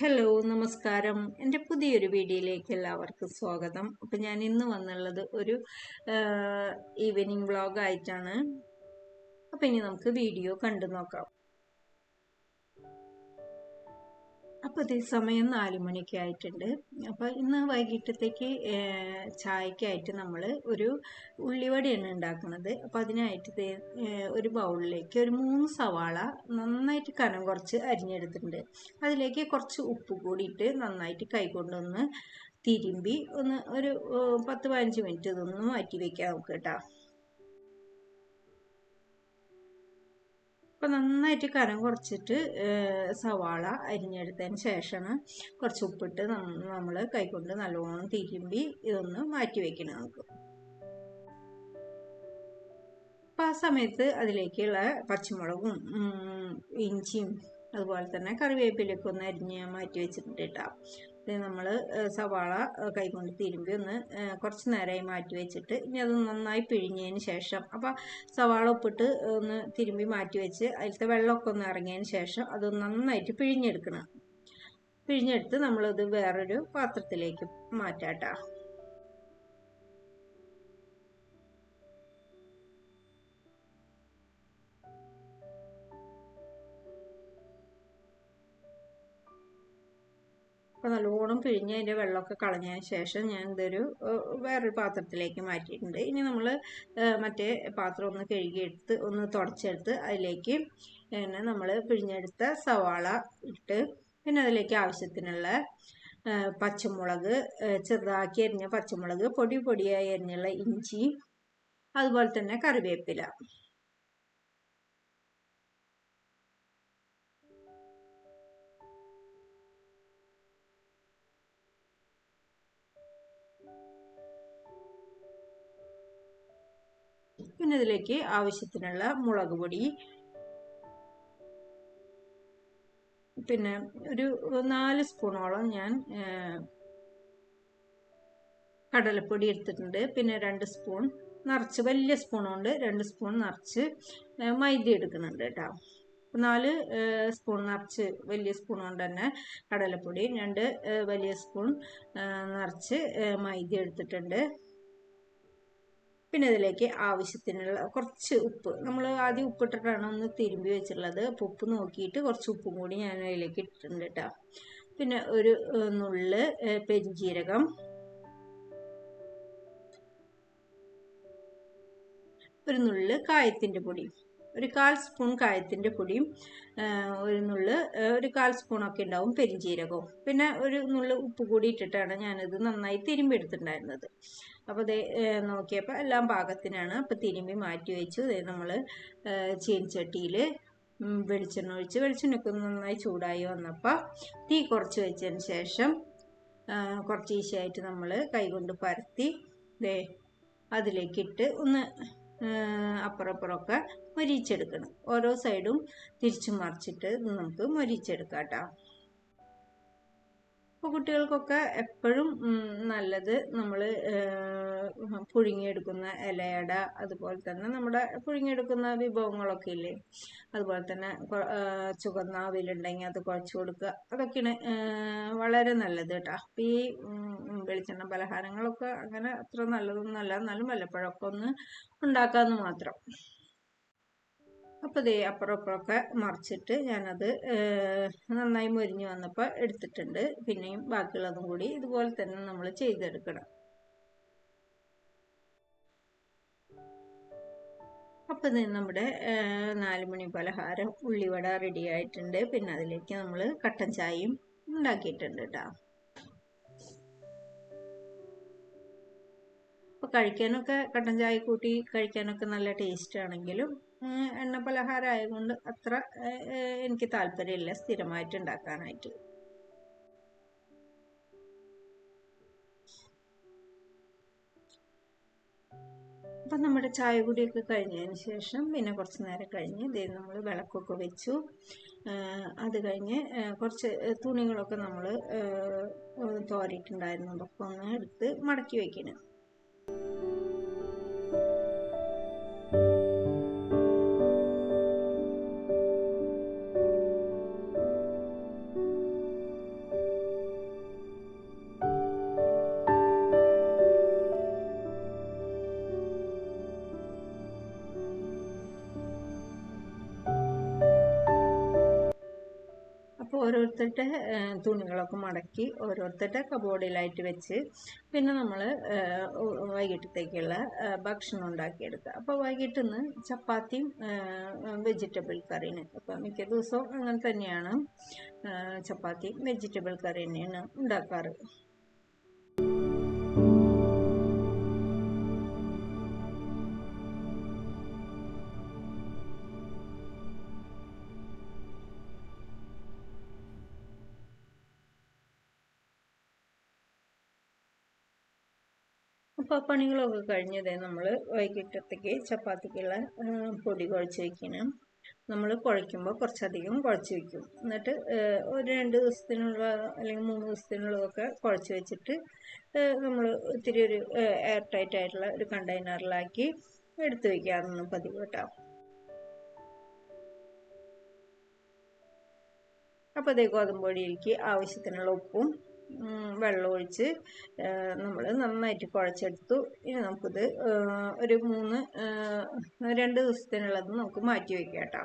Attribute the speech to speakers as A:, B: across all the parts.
A: Hello നമസ്കാരം. എന്റെ പുതിയൊരു വീഡിയോയിലേക്ക് എല്ലാവർക്കും സ്വാഗതം. അപ്പം ഞാൻ ഇന്ന് വന്നുള്ളത് ഒരു ഈവനിങ് വ്ളോഗായിട്ടാണ് അപ്പം ഇനി നമുക്ക് വീഡിയോ കണ്ടു നോക്കാം. അപ്പോൾ അതേ സമയം നാല് മണിയൊക്കെ ആയിട്ടുണ്ട്. അപ്പോൾ ഇന്ന് വൈകിട്ടത്തേക്ക് ചായക്കായിട്ട് നമ്മൾ ഒരു ഉള്ളിവടയാണ് ഉണ്ടാക്കുന്നത്. അപ്പോൾ അതിനായിട്ട് ഒരു ബൗളിലേക്ക് ഒരു മൂന്ന് സവാള നന്നായിട്ട് കനം കുറച്ച് അരിഞ്ഞെടുത്തിട്ടുണ്ട്. അതിലേക്ക് കുറച്ച് ഉപ്പ് കൂടിയിട്ട് നന്നായിട്ട് കൈകൊണ്ടൊന്ന് തിരുമ്പി ഒന്ന് ഒരു പത്ത് പതിനഞ്ച് മിനിറ്റ് ഇതൊന്ന് മാറ്റി വെക്കാം നമുക്ക് കേട്ടോ. അപ്പം നന്നായിട്ട് കനം കുറച്ചിട്ട് സവാള അരിഞ്ഞെടുത്തതിന് ശേഷമാണ് കുറച്ച് ഉപ്പിട്ട് നമ്മൾ കൈകൊണ്ട് നല്ലോണം തിരുമ്പി ഇതൊന്ന് മാറ്റി വയ്ക്കണം നമുക്ക്. അപ്പം ആ സമയത്ത് അതിലേക്കുള്ള പച്ചമുളകും ഇഞ്ചിയും അതുപോലെ തന്നെ കറിവേപ്പിലൊക്കെ ഒന്ന് അരിഞ്ഞ് മാറ്റി വെച്ചിട്ടുണ്ട് കേട്ടോ. നമ്മൾ സവാള കൈകൊണ്ട് തിരുമ്പി ഒന്ന് കുറച്ച് നേരമായി മാറ്റി വെച്ചിട്ട് ഇനി അത് നന്നായി പിഴിഞ്ഞതിന് ശേഷം അപ്പോൾ സവാള ഉപ്പിട്ട് ഒന്ന് തിരുമ്പി മാറ്റി വെച്ച് അതിലത്തെ വെള്ളമൊക്കെ ഒന്ന് ഇറങ്ങിയതിന് ശേഷം അത് നന്നായിട്ട് പിഴിഞ്ഞെടുക്കണം. പിഴിഞ്ഞെടുത്ത് നമ്മളത് വേറൊരു പാത്രത്തിലേക്ക് മാറ്റാട്ടോ. അപ്പോൾ നല്ലോണം പിഴിഞ്ഞ് അതിന്റെ വെള്ളമൊക്കെ കളഞ്ഞതിന് ശേഷം ഞാൻ ഇതൊരു വേറൊരു പാത്രത്തിലേക്ക് മാറ്റിയിട്ടുണ്ട്. ഇനി നമ്മൾ മറ്റേ പാത്രം ഒന്ന് കഴുകിയെടുത്ത് ഒന്ന് തുടച്ചെടുത്ത് അതിലേക്ക് പിന്നെ നമ്മൾ പിഴിഞ്ഞെടുത്ത സവാള ഇട്ട് പിന്നെ അതിലേക്ക് ആവശ്യത്തിനുള്ള പച്ചമുളക് ചെറുതാക്കി അരിഞ്ഞ പച്ചമുളക് പൊടി പൊടിയായി അരിഞ്ഞുള്ള ഇഞ്ചി അതുപോലെ തന്നെ കറിവേപ്പില. ഇതിലേക്ക് ആവശ്യത്തിനുള്ള മുളക് പൊടി. പിന്നെ ഒരു നാല് സ്പൂണോളം ഞാൻ കടലപ്പൊടി എടുത്തിട്ടുണ്ട്. പിന്നെ രണ്ട് സ്പൂൺ നിറച്ച് വലിയ സ്പൂൺ കൊണ്ട് രണ്ട് സ്പൂൺ നിറച്ച് മൈദ എടുക്കുന്നുണ്ട് കേട്ടോ. നാല് സ്പൂൺ നിറച്ച് വലിയ സ്പൂൺ കൊണ്ട് തന്നെ കടലപ്പൊടി. രണ്ട് വലിയ സ്പൂൺ നിറച്ച് മൈദ എടുത്തിട്ടുണ്ട്. പിന്നെ ഇതിലേക്ക് ആവശ്യത്തിനുള്ള കുറച്ച് ഉപ്പ്. നമ്മൾ ആദ്യം ഉപ്പിട്ടിട്ടാണ് ഒന്ന് തിരുമ്പി വെച്ചിട്ടുള്ളത്. അപ്പോൾ ഉപ്പ് നോക്കിയിട്ട് കുറച്ച് ഉപ്പും കൂടി ഞാൻ അതിലേക്ക് ഇട്ടിട്ടുണ്ട് കേട്ടോ. പിന്നെ ഒരു നുള്ള് ഏഹ്, പെരിഞ്ജീരകം. ഒരു നുള്ള് കായത്തിന്റെ പൊടി. ഒരു കാൽ സ്പൂൺ കായത്തിന്റെ പൊടിയും ഒരു നുള്ള് ഒരു കാൽ സ്പൂണൊക്കെ ഉണ്ടാവും പെരിഞ്ജീരകവും. പിന്നെ ഒരു നുള്ള് ഉപ്പ് കൂടി ഇട്ടിട്ടാണ് ഞാനിത് നന്നായി തിരുമ്പി എടുത്തിട്ടുണ്ടായിരുന്നത് അപ്പോൾ ഇത് നോക്കിയപ്പോൾ എല്ലാം പാകത്തിനാണ്. അപ്പോൾ തിരുമ്പി മാറ്റി വെച്ചു. ഇത് നമ്മൾ ചീനിച്ചട്ടിയിൽ വെളിച്ചെണ്ണ ഒഴിച്ച് വെളിച്ചെണ്ണയൊക്കെ നന്നായി ചൂടായി വന്നപ്പോൾ തീ കുറച്ച് വെച്ചതിന് ശേഷം കുറച്ച് ഈശയായിട്ട് നമ്മൾ കൈകൊണ്ട് പരത്തി ദേ അതിലേക്കിട്ട് ഒന്ന് അപ്പുറം അപ്പുറമൊക്കെ മൊരിച്ചെടുക്കണം. ഓരോ സൈഡും തിരിച്ചു മറിച്ചിട്ട് നമുക്ക് മൊരിയിച്ചെടുക്കാം കേട്ടോ അപ്പോൾ കുട്ടികൾക്കൊക്കെ എപ്പോഴും നല്ലത് നമ്മൾ പുഴുങ്ങിയെടുക്കുന്ന ഇലയട അതുപോലെ തന്നെ നമ്മുടെ പുഴുങ്ങിയെടുക്കുന്ന വിഭവങ്ങളൊക്കെ ഇല്ലേ? അതുപോലെ തന്നെ ചുവന്നാവിലുണ്ടെങ്കിൽ അത് കുഴച്ച് കൊടുക്കുക. അതൊക്കെയാണ് വളരെ നല്ലത് കേട്ടോ. അപ്പം ഈ വെളിച്ചെണ്ണ പലഹാരങ്ങളൊക്കെ അങ്ങനെ അത്ര നല്ലതൊന്നും അല്ല എന്നാലും വല്ലപ്പോഴൊക്കെ ഒന്ന് ഉണ്ടാക്കാമെന്ന് മാത്രം. അപ്പോൾ ദേ അപ്പുറം അപ്പുറമൊക്കെ മറിച്ചിട്ട് ഞാനത് നന്നായി മൊരിഞ്ഞ് വന്നപ്പോൾ എടുത്തിട്ടുണ്ട്. പിന്നെയും ബാക്കിയുള്ളതും കൂടി ഇതുപോലെ തന്നെ നമ്മൾ ചെയ്തെടുക്കണം. അപ്പോൾ ഇത് നമ്മുടെ നാലുമണി നാല് മണി പലഹാരം ഉള്ളിവട റെഡി ആയിട്ടുണ്ട്. പിന്നെ അതിലേക്ക് നമ്മൾ കട്ടൻ ചായയും ഉണ്ടാക്കിയിട്ടുണ്ട് കേട്ടോ അപ്പോൾ കഴിക്കാനൊക്കെ കട്ടൻ ചായ കൂട്ടി കഴിക്കാനൊക്കെ നല്ല ടേസ്റ്റ് ആണെങ്കിലും എണ്ണ പലഹാരം ആയതുകൊണ്ട് അത്ര എനിക്ക് താല്പര്യമില്ല സ്ഥിരമായിട്ട് ഉണ്ടാക്കാനായിട്ട്. അപ്പം നമ്മുടെ ചായ കുടിയൊക്കെ കഴിഞ്ഞതിന് ശേഷം പിന്നെ കുറച്ച് നേരം കഴിഞ്ഞ് ഇതേ നമ്മൾ വിളക്കൊക്കെ വെച്ചു. അത് കഴിഞ്ഞ് കുറച്ച് തുണികളൊക്കെ നമ്മൾ തോരിയിട്ടുണ്ടായിരുന്നു. അതൊക്കെ ഒന്ന് എടുത്ത് മടക്കി വെക്കണം. ഓരോരുത്തരുടെ തുണികളൊക്കെ മടക്കി ഓരോരുത്തരുടെ കബോർഡിലായിട്ട് വെച്ച് പിന്നെ നമ്മൾ വൈകിട്ടത്തേക്കുള്ള ഭക്ഷണം ഉണ്ടാക്കിയെടുക്കുക. അപ്പോൾ വൈകിട്ട് നിന്ന് ചപ്പാത്തിയും വെജിറ്റബിൾ കറിന് അപ്പോൾ മിക്ക ദിവസവും അങ്ങനെ തന്നെയാണ് ചപ്പാത്തിയും വെജിറ്റബിൾ കറി തന്നെയാണ് ഉണ്ടാക്കാറ്. അപ്പോൾ പണികളൊക്കെ കഴിഞ്ഞതേ നമ്മൾ വൈകിട്ടത്തേക്ക് ചപ്പാത്തിക്കുള്ള പൊടി കുഴച്ച് വയ്ക്കണം നമ്മൾ കുഴയ്ക്കുമ്പോൾ കുറച്ചധികം കുഴച്ച് വയ്ക്കും എന്നിട്ട് ഒരു രണ്ട് ദിവസത്തിനുള്ള അല്ലെങ്കിൽ മൂന്ന് ദിവസത്തിനുള്ളതൊക്കെ കുഴച്ച് വെച്ചിട്ട് നമ്മൾ ഇത്തിരി ഒരു എയർ ടൈറ്റ് ആയിട്ടുള്ള ഒരു കണ്ടെയ്നറിലാക്കി എടുത്ത് വയ്ക്കാറാണ് പതിവ് കേട്ടോ. അപ്പോൾ ഗോതമ്പൊടിയിലേക്ക് ആവശ്യത്തിനുള്ള ഉപ്പും വെള്ളം ഒഴിച്ച് നമ്മൾ നന്നായിട്ട് കുഴച്ചെടുത്തു. ഇനി നമുക്കിത് ഒരു മൂന്ന് രണ്ട് ദിവസത്തിനുള്ളത് നമുക്ക് മാറ്റി വയ്ക്കാം കേട്ടോ.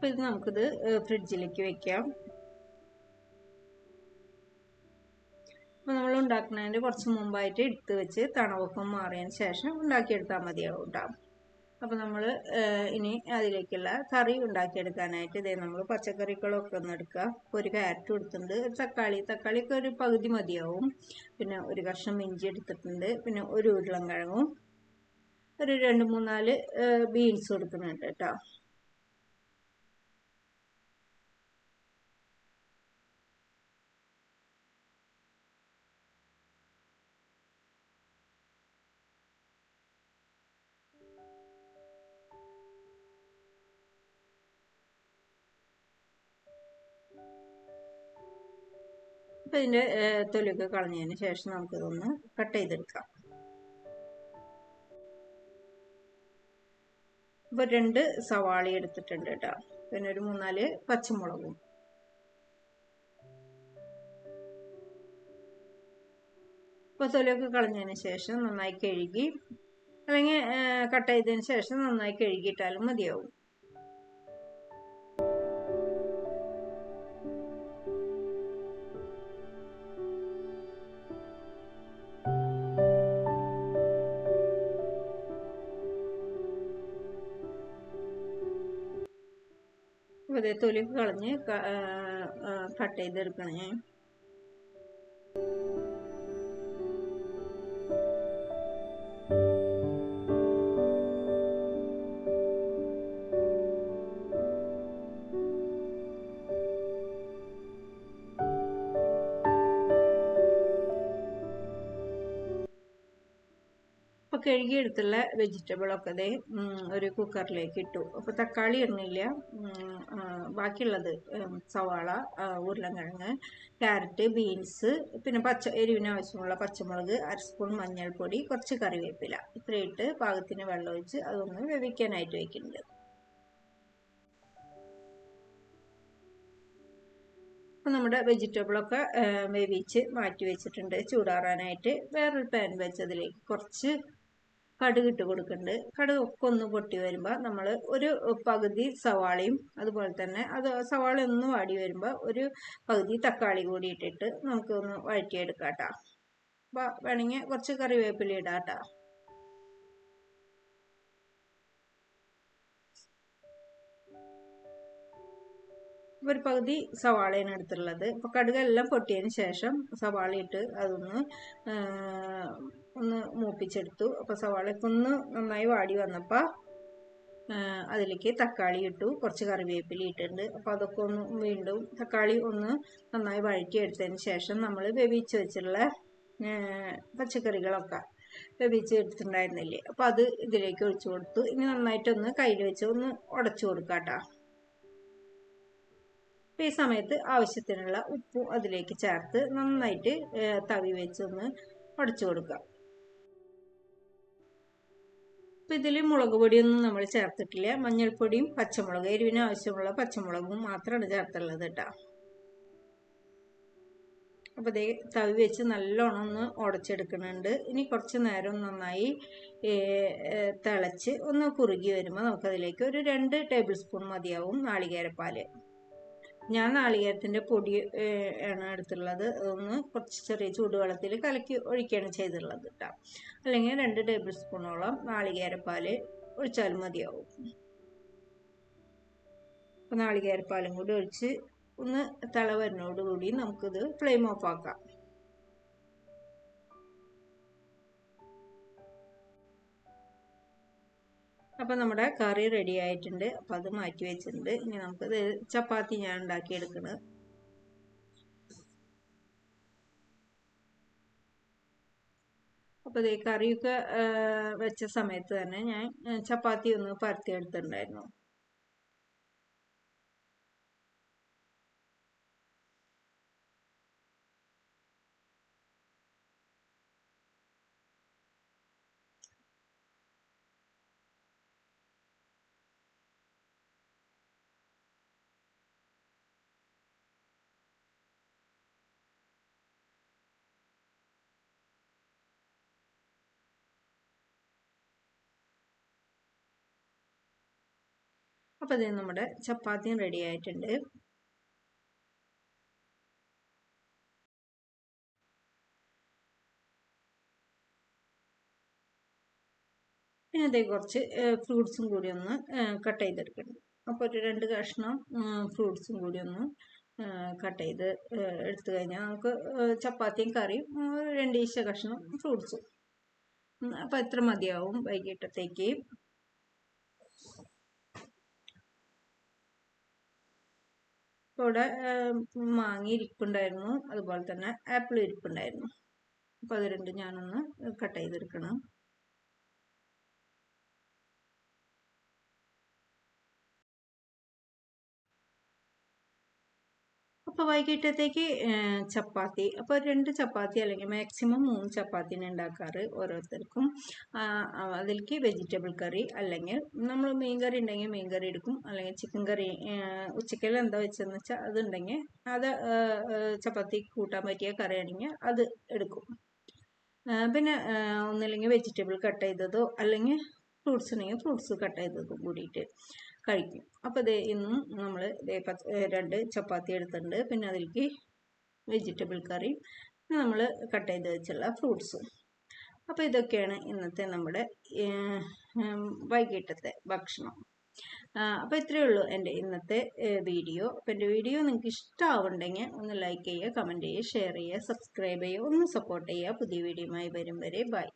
A: അപ്പോൾ ഇത് നമുക്കിത് ഫ്രിഡ്ജിലേക്ക് വെക്കാം. അപ്പോൾ നമ്മൾ ഉണ്ടാക്കുന്നതിന്റെ കുറച്ച് മുമ്പായിട്ട് എടുത്ത് വെച്ച് തണവൊക്കെ മാറിയതിന് ശേഷം ഉണ്ടാക്കിയെടുത്താൽ മതിയാവും കേട്ടോ. അപ്പോൾ നമ്മൾ ഇനി അതിലേക്കുള്ള കറി ഉണ്ടാക്കിയെടുക്കാനായിട്ട് ഇതേ നമ്മൾ പച്ചക്കറികളൊക്കെ ഒന്ന് എടുക്കുക. ഒരു ക്യാരറ്റ് എടുത്തിട്ടുണ്ട് തക്കാളി. തക്കാളിക്ക് ഒരു പകുതി മതിയാവും. പിന്നെ ഒരു കഷ്ണം ഇഞ്ചി എടുത്തിട്ടുണ്ട് പിന്നെ ഒരു ഉരുളൻകിഴങ്ങും ഒരു രണ്ട് മൂന്നാൽ ബീൻസ് കൊടുക്കുന്നുണ്ട് കേട്ടോ. അപ്പം ഇതിന്റെ തൊലിയൊക്കെ കളഞ്ഞതിന് ശേഷം നമുക്കിതൊന്ന് കട്ട് ചെയ്തെടുക്കാം. ഇപ്പൊ രണ്ട് സവാളി എടുത്തിട്ടുണ്ട് കേട്ടോ. പിന്നെ ഒരു മൂന്നാൽ പച്ചമുളകും. ഇപ്പൊ തൊലിയൊക്കെ കളഞ്ഞതിന് ശേഷം നന്നായി കഴുകി അല്ലെങ്കിൽ കട്ട് ചെയ്തതിന് ശേഷം നന്നായി കഴുകിയിട്ടാലും മതിയാവും. അതേ തൊലി കളഞ്ഞ് കട്ട് ചെയ്തെടുക്കണേ. അപ്പോൾ കഴുകിയെടുത്തുള്ള വെജിറ്റബിളൊക്കെ ദേ ഒരു കുക്കറിലേക്ക് ഇട്ടു. അപ്പോൾ തക്കാളി ഇടുന്നില്ല ബാക്കിയുള്ളത് സവാള ഉരുളൻകിഴങ്ങ് ക്യാരറ്റ് ബീൻസ് പിന്നെ പച്ച എരിവിന് ആവശ്യമുള്ള പച്ചമുളക് അര സ്പൂൺ മഞ്ഞൾപ്പൊടി കുറച്ച് കറിവേപ്പില. ഇത്രയിട്ട് പാകത്തിന് വെള്ളം ഒഴിച്ച് അതൊന്ന് വേവിക്കാനായിട്ട് വയ്ക്കുന്നുണ്ട് അപ്പോൾ നമ്മുടെ വെജിറ്റബിളൊക്കെ വേവിച്ച് മാറ്റി വെച്ചിട്ടുണ്ട്. ചൂടാറാനായിട്ട് വേറൊരു പാൻ വെച്ചതിലേക്ക് കുറച്ച് കടുക് ഇട്ട് കൊടുക്കുന്നുണ്ട് കടുക് ഒക്കെ ഒന്ന് പൊട്ടി വരുമ്പോൾ നമ്മൾ ഒരു പകുതി സവാളയും അതുപോലെ തന്നെ അത് സവാള ഒന്ന് വാടി വരുമ്പോൾ ഒരു പകുതി തക്കാളി കൂടി ഇട്ടിട്ട് നമുക്കൊന്ന് വഴറ്റിയെടുക്കാം കേട്ടോ അപ്പോൾ വേണമെങ്കിൽ കുറച്ച് കറിവേപ്പില ഇടാം കേട്ടോ ഒരു പകുതി സവാളയാണ് എടുത്തിട്ടുള്ളത്. അപ്പോൾ കടുകെല്ലാം പൊട്ടിയതിന് ശേഷം സവാള ഇട്ട് അതൊന്ന് ഒന്ന് മൂപ്പിച്ചെടുത്തു. അപ്പോൾ സവാളയ്ക്ക് ഒന്ന് നന്നായി വാടി വന്നപ്പോൾ അതിലേക്ക് തക്കാളി ഇട്ടു. കുറച്ച് കറിവേപ്പില ഇട്ടിട്ടുണ്ട്. അപ്പോൾ അതൊക്കെ ഒന്ന് വീണ്ടും തക്കാളി ഒന്ന് നന്നായി വഴറ്റിയെടുത്തതിന് ശേഷം നമ്മൾ വേവിച്ച് വെച്ചിട്ടുള്ള പച്ചക്കറികളൊക്കെ വേവിച്ച് എടുത്തിട്ടുണ്ടായിരുന്നില്ലേ? അപ്പോൾ അത് ഇതിലേക്ക് ഒഴിച്ചു കൊടുത്തു. ഇനി നന്നായിട്ടൊന്ന് കയ്യിൽ വെച്ച് ഒന്ന് ഉടച്ചു കൊടുക്കാം കേട്ടോ ഈ സമയത്ത് ആവശ്യത്തിനുള്ള ഉപ്പും അതിലേക്ക് ചേർത്ത് നന്നായിട്ട് തവി വെച്ചൊന്ന് ഉടച്ചു കൊടുക്കുക. അപ്പം ഇതിൽ മുളക് പൊടിയൊന്നും നമ്മൾ ചേർത്തിട്ടില്ല. മഞ്ഞൾപ്പൊടിയും പച്ചമുളക് എരിവിന് ആവശ്യമുള്ള പച്ചമുളകും മാത്രമാണ് ചേർത്തുള്ളത് കേട്ടോ. അപ്പോൾ ഇതേ തവി വെച്ച് നല്ലോണം ഒന്ന് ഉടച്ചെടുക്കുന്നുണ്ട് ഇനി കുറച്ച് നേരം നന്നായി തിളച്ച് ഒന്ന് കുറുകി വരുമ്പോൾ നമുക്കതിലേക്ക് ഒരു രണ്ട് ടേബിൾ സ്പൂൺ മതിയാവും നാളികേരപ്പാൽ ഞാൻ നാളികേരത്തിന്റെ പൊടി ആണ് എടുത്തുള്ളത് ഒന്ന് കുറച്ച് ചെറിയ ചൂടുവെള്ളത്തിൽ കലക്കി ഒഴിക്കുകയാണ് ചെയ്തിട്ടുള്ളത് കേട്ടോ. അല്ലെങ്കിൽ രണ്ട് ടേബിൾ സ്പൂണോളം നാളികേരപ്പാൽ ഒഴിച്ചാലും മതിയാവും. അപ്പോൾ നാളികേരപ്പാലും കൂടി ഒഴിച്ച് ഒന്ന് തള വരുന്നതോടുകൂടി നമുക്കിത് ഫ്ലെയിം ഓഫ് ആക്കാം. അപ്പോൾ നമ്മുടെ കറി റെഡി ആയിട്ടുണ്ട്. അപ്പോൾ അത് മാറ്റി വെച്ചിട്ടുണ്ട്. ഇനി നമുക്കത് ചപ്പാത്തി ഞാൻ ഉണ്ടാക്കിയെടുക്കണത് അപ്പോൾ ഈ കറിയൊക്കെ വെച്ച സമയത്ത് തന്നെ ഞാൻ ചപ്പാത്തി ഒന്ന് പരത്തിയെടുത്തിട്ടുണ്ടായിരുന്നു. അപ്പോൾ ഇത് നമ്മുടെ ചപ്പാത്തിയും റെഡി ആയിട്ടുണ്ട്. പിന്നെ അതേ കുറച്ച് ഫ്രൂട്ട്സും കൂടി ഒന്ന് കട്ട് ചെയ്തെടുക്കണം. അപ്പോൾ ഒരു രണ്ട് കഷ്ണം ഫ്രൂട്ട്സും കൂടി ഒന്ന് കട്ട് ചെയ്ത് എടുത്തു കഴിഞ്ഞാൽ നമുക്ക് ചപ്പാത്തിയും കറിയും രണ്ട് ഈശ കഷ്ണം ഫ്രൂട്ട്സും. അപ്പോൾ എത്ര മതിയാവും വൈകിട്ടത്തേക്ക്? ഇവിടെ മാങ്ങ ഇരിപ്പുണ്ടായിരുന്നു അതുപോലെ തന്നെ ആപ്പിൾ ഇരിപ്പുണ്ടായിരുന്നു. അപ്പോൾ അത് രണ്ടും ഞാനൊന്ന് കട്ട് ചെയ്തെടുക്കണം. അപ്പോൾ വൈകിട്ടത്തേക്ക് ചപ്പാത്തി. അപ്പോൾ രണ്ട് ചപ്പാത്തി അല്ലെങ്കിൽ മാക്സിമം മൂന്ന് ചപ്പാത്തിനെ ഉണ്ടാക്കാറ് ഓരോരുത്തർക്കും. അതിലേക്ക് വെജിറ്റബിൾ കറി അല്ലെങ്കിൽ നമ്മൾ മീൻ കറി ഉണ്ടെങ്കിൽ മീൻ കറി എടുക്കും. അല്ലെങ്കിൽ ചിക്കൻ കറി ഉച്ചക്കൽ എന്താ വെച്ചതെന്ന് വെച്ചാൽ അതുണ്ടെങ്കിൽ അത് ചപ്പാത്തി കൂട്ടാൻ പറ്റിയ കറി ആണെങ്കിൽ അത് എടുക്കും. പിന്നെ ഒന്നില്ലെങ്കിൽ വെജിറ്റബിൾ കട്ട് ചെയ്തതോ അല്ലെങ്കിൽ ഫ്രൂട്ട്സ് ഉണ്ടെങ്കിൽ ഫ്രൂട്ട്സ് കട്ട് ചെയ്തതും കൂടിയിട്ട്. കഴിക്കും. അപ്പോൾ ദേ ഇന്നും നമ്മൾ രണ്ട് ചപ്പാത്തി എടുത്തിട്ടുണ്ട്. പിന്നെ അതിലേക്ക് വെജിറ്റബിൾ കറിയും നമ്മൾ കട്ട് ചെയ്ത് വെച്ചുള്ള ഫ്രൂട്ട്സും അപ്പോൾ ഇതൊക്കെയാണ് ഇന്നത്തെ നമ്മുടെ വൈകിട്ടത്തെ ഭക്ഷണം. അപ്പോൾ ഇത്രയേ ഉള്ളൂ എന്റെ ഇന്നത്തെ വീഡിയോ. അപ്പോൾ എന്റെ വീഡിയോ നിങ്ങൾക്ക് ഇഷ്ടമാവുണ്ടെങ്കിൽ ഒന്ന് ലൈക്ക് ചെയ്യുക കമന്റ് ചെയ്യുക ഷെയർ ചെയ്യുക സബ്സ്ക്രൈബ് ചെയ്യുക ഒന്ന് സപ്പോർട്ട് ചെയ്യുക. പുതിയ വീഡിയോയുമായി വരും വരെ. ബൈ